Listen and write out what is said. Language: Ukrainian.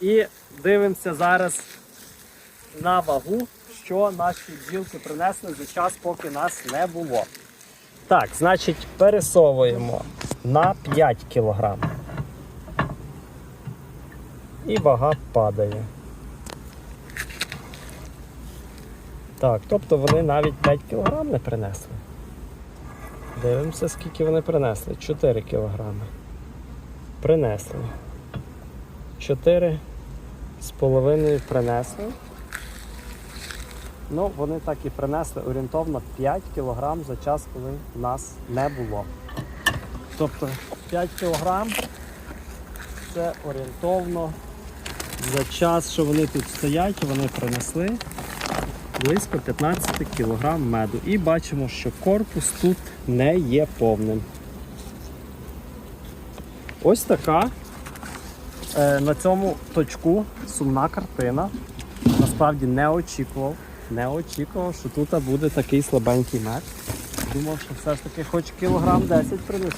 І дивимося зараз на вагу, що наші бджілки принесли за час, поки нас не було. Так, значить, пересовуємо на 5 кг. І вага падає. Так, тобто вони навіть 5 кг не принесли. Дивимося, скільки вони принесли. 4 кг. Принесли. 4 з половиною принесли. Ну, вони так і принесли орієнтовно 5 кг за час, коли нас не було. Тобто 5 кг це орієнтовно за час, що вони тут стоять, вони принесли близько 15 кг меду. І бачимо, що корпус тут не є повним. Ось така на цьому точку сумна картина. Насправді не очікував. Не очікував, що тут буде такий слабенький мед. Думав, що все ж таки хоч кілограм 10 принесу.